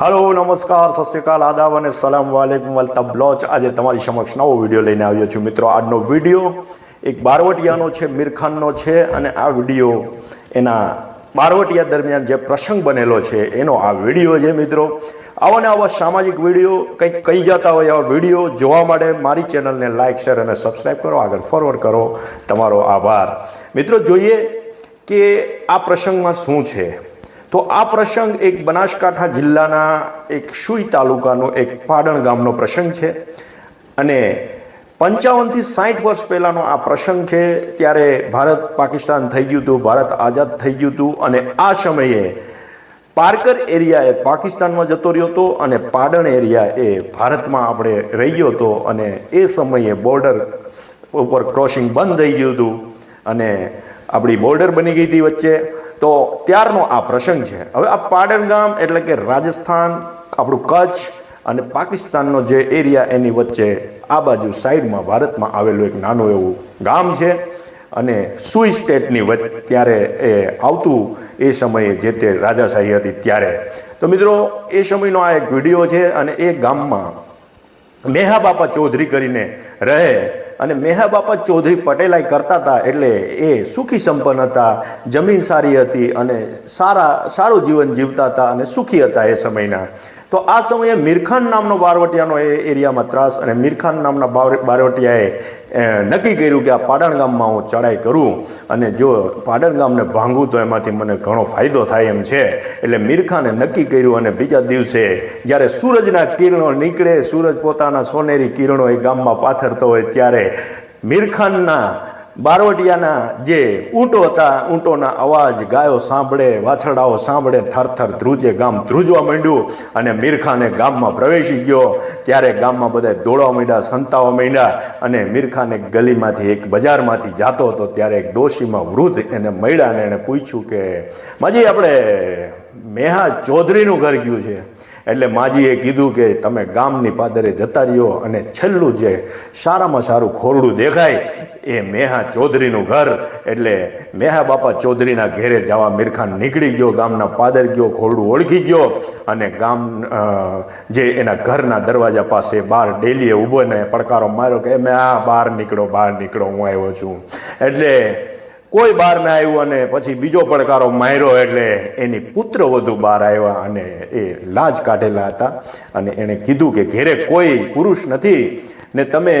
હાલો, નમસ્કાર, સત શ્રીકાલ આદાબ અને સલામ વાલેકુમ વલ બ્લોચ આજે તમારી સમક્ષ નવો વીડિયો લઈને આવ્યો છું. મિત્રો, આજનો વીડિયો એક બારવટિયાનો છે, મીરખાનનો છે, અને આ વીડિયો એના બારવટિયા દરમિયાન જે પ્રસંગ બનેલો છે, એનો આ વીડિયો છે, મિત્રો. આવા ને આવા સામાજિક વીડિયો, કંઈક કહી જતા હોય આવા વીડિયો જોવા માટે મારી ચેનલને લાઇક શેર અને સબસ્ક્રાઈબ કરો. આગળ ફોરવર્ડ કરો. તમારો આભાર. મિત્રો, જોઈએ કે આ પ્રસંગમાં શું છે? તો આ પ્રસંગ એક બનાસકાંઠા જિલ્લાના એક સુઈ તાલુકાનો એક પાડણ ગામનો પ્રસંગ છે. અને પંચાવનથી સાઠ વર્ષ પહેલાંનો આ પ્રસંગ છે. ત્યારે ભારત પાકિસ્તાન થઈ ગયું હતું, ભારત આઝાદ થઈ ગયું હતું અને આ સમયે પારકર એરિયા એ પાકિસ્તાનમાં જતો રહ્યો હતો અને પાડણ એરિયા એ ભારતમાં આપણે રહી ગયો હતો અને એ સમયે બોર્ડર ઉપર ક્રોસિંગ બંધ થઈ ગયું હતું અને આપણી બોર્ડર બની ગઈ હતી વચ્ચે. તો ત્યારનો આ પ્રસંગ છે. હવે આ પાડણ ગામ એટલે કે રાજસ્થાન, આપણું કચ્છ અને પાકિસ્તાનનો જે એરિયા એની વચ્ચે આ બાજુ સાઈડમાં ભારતમાં આવેલું એક નાનું એવું ગામ છે અને સુઈ સ્ટેટની વચ્ચે ત્યારે એ આવતું એ સમયે જે તે રાજાશાહી હતી ત્યારે. તો મિત્રો, એ સમયનો આ એક વીડિયો છે અને એ ગામમાં મેહા બાપા ચૌધરી કરીને રહે અને મેહા બાપા ચૌધરી પટેલાઈ કરતા હતા એટલે એ સુખી સંપન્ન હતા, જમીન સારી હતી અને સારા, સારું જીવન જીવતા હતા અને સુખી હતા એ સમયના. તો આ સમયે મીરખાન નામનો બારવટિયાનો એ એરિયામાં ત્રાસ અને મીરખાન નામના બાર- બારવટિયાએ નક્કી કર્યું કે આ પાડણ ગામમાં હું ચડાઈ કરું અને જો પાડણ ગામને ભાંગું તો એમાંથી મને ઘણો ફાયદો થાય એમ છે. એટલે મીરખાને નક્કી કર્યું અને બીજા દિવસે જ્યારે સૂરજના કિરણો નીકળે, સૂરજ પોતાના સોનેરી કિરણો એ ગામમાં પાથરતો હોય ત્યારે મીરખાનના બારવટિયાના જે ઊંટો હતા, ઊંટોના અવાજ ગાયો સાંભળે, વાછરડાઓ સાંભળે, થરથર ધ્રુજે, ગામ ધ્રુજવા માંડ્યું અને મીરખાને ગામમાં પ્રવેશી ગયો. ત્યારે ગામમાં બધા દોડવા માંડ્યા, સંતાવા માંડ્યા અને મીરખાને ગલીમાંથી એક બજારમાંથી જાતો હતો. ત્યારે એક ડોશીમાં વૃદ્ધ એને મળ્યા અને એને પૂછ્યું કે, માજી, આપણે મેહા ચૌધરીનું ઘર ગયું છે? એટલે માજીએ કીધું કે તમે ગામની પાદરે જતા રહ્યો અને છેલ્લું જે સારામાં સારું ખોરડું દેખાય એ મેહા ચૌધરીનું ઘર. એટલે મેહા બાપા ચૌધરીના ઘેરે જવા મીરખાન નીકળી ગયો, ગામના પાદર ગયો, ખોરડું ઓળખી ગયો અને ગામ જે એના ઘરના દરવાજા પાસે બહાર ડેલીએ ઊભો ને પડકારો માર્યો કે, મેં આ બહાર નીકળો બહાર નીકળો, હું આવ્યો છું. એટલે કોઈ બહાર ના આવ્યું અને પછી બીજો પડકારો માર્યો એટલે એની પુત્ર વધુ બહાર આવ્યા અને એ લાજ કાઢેલા હતા. અને એણે કીધું કે ઘેરે કોઈ પુરુષ નથી ને તમે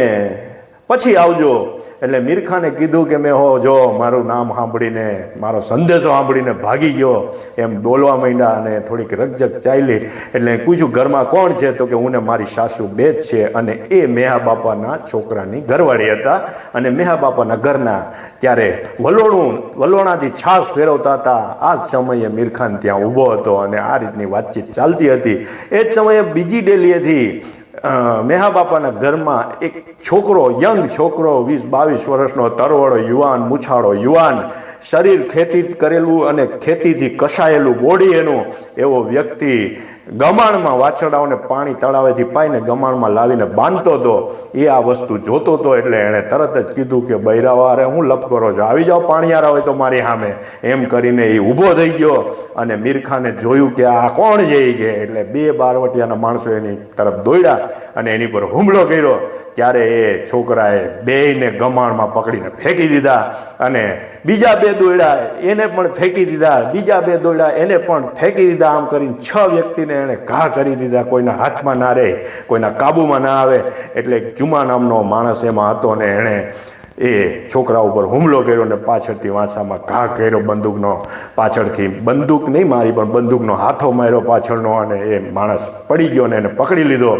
પછી આવજો. એટલે મીરખાને કીધું કે મેં હો, જો મારું નામ સાંભળીને, મારો સંદેશો સાંભળીને ભાગી ગયો, એમ બોલવા માંડ્યા અને થોડીક રકજક ચાલી એટલે પૂછ્યું, ઘરમાં કોણ છે? તો કે, હું મારી સાસુ બે જ છે. અને એ મેહા બાપાના છોકરાની ઘરવાળી હતા. અને મેહા બાપાના ઘરના ત્યારે વલોણું, વલોણાથી છાશ ફેરવતા હતા. આ જ સમયે મીરખાન ત્યાં ઊભો હતો અને આ રીતની વાતચીત ચાલતી હતી. એ જ સમયે બીજી ડેલીએથી મેહા બાપાના ઘરમાં એક છોકરો, યંગ છોકરો, વીસ બાવીસ વર્ષનો તરવડો, યુવાન, મૂછાળો, યુવાન, શરીર ખેતી કરેલું અને ખેતીથી કસાયેલું બોડી એનું એવો વ્યક્તિ ગમાણમાં વાછરડાઓને પાણી તળાવેથી પાઈને ગમાણમાં લાવીને બાંધતો હતો. એ આ વસ્તુ જોતો હતો એટલે એણે તરત જ કીધું કે બૈરાવારે હું લપ કરો છો આવી જાઓ પાણીયારા હોય તો મારી સામે. એમ કરીને એ ઊભો થઈ ગયો અને મીરખાને જોયું કે આ કોણ છે ઈ એટલે બે બારવટિયાના માણસો એની તરફ દોડ્યા અને એની પર હુમલો કર્યો. ત્યારે એ છોકરાએ બેયને ગમાણમાં પકડીને ફેંકી દીધા અને બીજા બે દોડ્યા, એને પણ ફેંકી દીધા. બીજા બે દોડ્યા, એને પણ ફેંકી દીધા. આમ કરીને છ વ્યક્તિને એણે ઘા કરી દીધા, કોઈના હાથમાં ના રહે, કોઈના કાબુમાં ના આવે. એટલે ચુમા નામનો માણસ એમાં હતો ને એણે એ છોકરા ઉપર હુમલો કર્યો ને પાછળથી વાંસામાં ઘા કર્યો બંદૂકનો. પાછળથી બંદૂક નહીં મારી, પણ બંદૂકનો હાથો માર્યો પાછળનો અને એ માણસ પડી ગયો ને એને પકડી લીધો.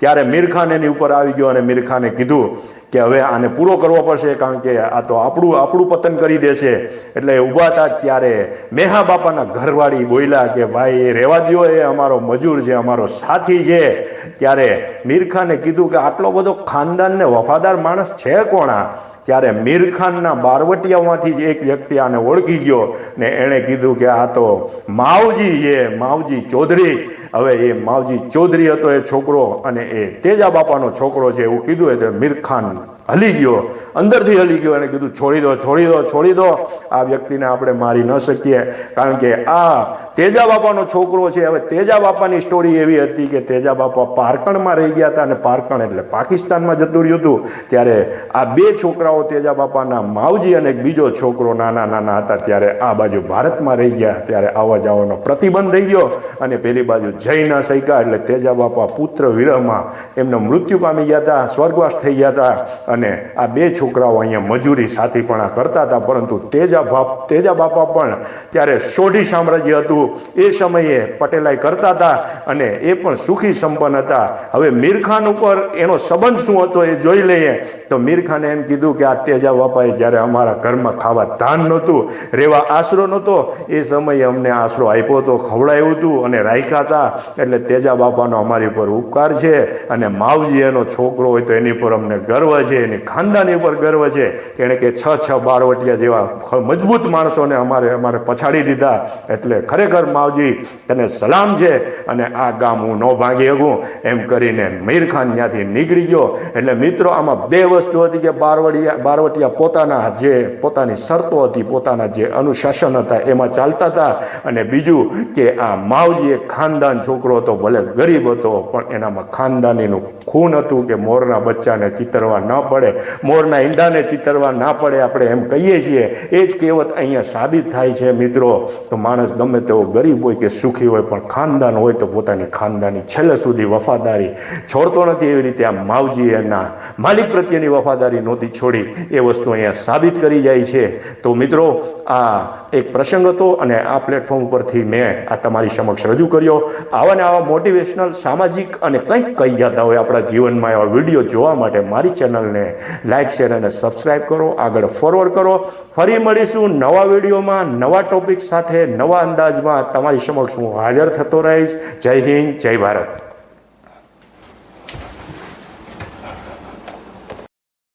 ત્યારે મીરખાન એની ઉપર આવી ગયો અને મીરખાને કીધું કે હવે આને પૂરો કરવો પડશે કારણ કે આ તો આપણું આપણું પતન કરી દેશે. એટલે ઊભા હતા ત્યારે મેહા બાપાના ઘરવાળી બોલ્યા કે, ભાઈ, એ રહેવા દ્યો એ અમારો મજૂર છે, અમારો સાથી છે. ત્યારે મીરખાને કીધું કે, આટલો બધો ખાનદાન ને વફાદાર માણસ છે કોણા? ત્યારે ત્યારે મીરખાનના બારવટિયામાંથી જ એક વ્યક્તિ આને ઓળખી ગયો ને એણે કીધું કે, આ તો માવજી છે, માવજી ચૌધરી. હવે એ માવજી ચૌધરી હતો એ છોકરો અને એ તેજા બાપાનો છોકરો છે એવું કીધું એટલે મીરખાન હલી ગયો. અંદરથી હલી ગયો અને કીધું, છોડી દો છોડી દો છોડી દો. આ વ્યક્તિને આપણે મારી ન શકીએ. કારણ કે આ તેજા બાપાનો છોકરો છે. હવે તેજા બાપાની સ્ટોરી એવી હતી કે તેજા બાપા પારકણમાં રહી ગયા હતા અને પારકણ એટલે પાકિસ્તાનમાં જતું રહ્યું હતું. ત્યારે આ બે છોકરાઓ તેજા બાપાના માવજી અને એક બીજો છોકરો નાના નાના હતા. ત્યારે આ બાજુ ભારતમાં રહી ગયા. ત્યારે આવવા જવાનો પ્રતિબંધ થઈ ગયો અને પેલી બાજુ જઈ ન શક્યા એટલે તેજા બાપા પુત્ર વિરહમાં એમને મૃત્યુ પામી ગયા હતા, સ્વર્ગવાસ થઈ ગયા હતા. અને આ બે છોકરાઓ અહીંયા મજૂરી સાથી પણ આ કરતા હતા, પરંતુ તેજા બાપ, તેજા બાપા પણ ત્યારે સોઢી સામ્રાજ્ય હતું. એ સમયે પટેલાઈ કરતા હતા અને એ પણ સુખી સંપન્ન હતા. હવે મીરખાન ઉપર એનો સંબંધ શું હતો એ જોઈ લઈએ. તો મીરખાને એમ કીધું કે આ તેજા બાપાએ જ્યારે અમારા ઘરમાં ખાવા ધાન નહોતું રહેવા આશરો નહોતો, એ સમયે અમને આશરો આપ્યો હતો ખવડાવ્યું હતું અને રાખ્યા હતા એટલે તેજા બાપાનો અમારી ઉપર ઉપકાર છે અને માવજી એનો છોકરો હોય તો એની પર અમને ગર્વ છે. એની ખાનદાની ઉપર ગર્વ છે એણે કે છ છ બારવટિયા જેવા મજબૂત માણસોને અમારે અમારે પછાડી દીધા. એટલે ખરેખર માવજી, તને સલામ છે અને આ ગામ હું ન ભાંગી શકું. એમ કરીને મીર ખાન ત્યાંથી નીકળી ગયો. એટલે મિત્રો, આમાં બે વસ્તુ હતી કે બારવડિયા, બારવટિયા પોતાના જે, પોતાની શરતો હતી, પોતાના જે અનુશાસન હતા, એમાં ચાલતા હતા. અને બીજું કે આ માવજી એક ખાનદાન છોકરો હતો, ભલે ગરીબ હતો, પણ એનામાં ખાનદાનીનું ખૂન હતું કે મોરના બચ્ચાને ચિતરવા ન પડે. મોરના ઈંડાને ચિતરવા ના પડે આપણે એમ કહીએ છીએ. એ જ કહેવત અહીંયા સાબિત થાય છે મિત્રો. તો માણસ ગમે તેવો ગરીબ હોય કે સુખી હોય, પણ ખાનદાન હોય તો પોતાની ખાનદાની છેલ્લે સુધી વફાદારી છોડતો નથી એવી રીતે આ માવજી એના માલિક પ્રત્યેની વફાદારી નહોતી છોડી. એ વસ્તુ અહીંયા સાબિત કરી જાય છે. તો મિત્રો, આ એક પ્રસંગ હતો અને આ પ્લેટફોર્મ ઉપરથી મેં આ તમારી સમક્ષ રજૂ કર્યો. આવા ને આવા મોટિવેશનલ, સામાજિક અને કંઈક કહી જતા હોય આપણા જીવનમાં એવા વીડિયો જોવા માટે મારી ચેનલને લાઇક શેર અને સબસ્ક્રાઇબ કરો. આગળ ફોરવર્ડ કરો. ફરી મળીશું નવા વિડીયોમાં, નવા ટોપિક સાથે, નવા અંદાજમાં. તમારી સમક્ષ હું હાજર થતો રહીશ. જય હિન્દ, જય ભારત.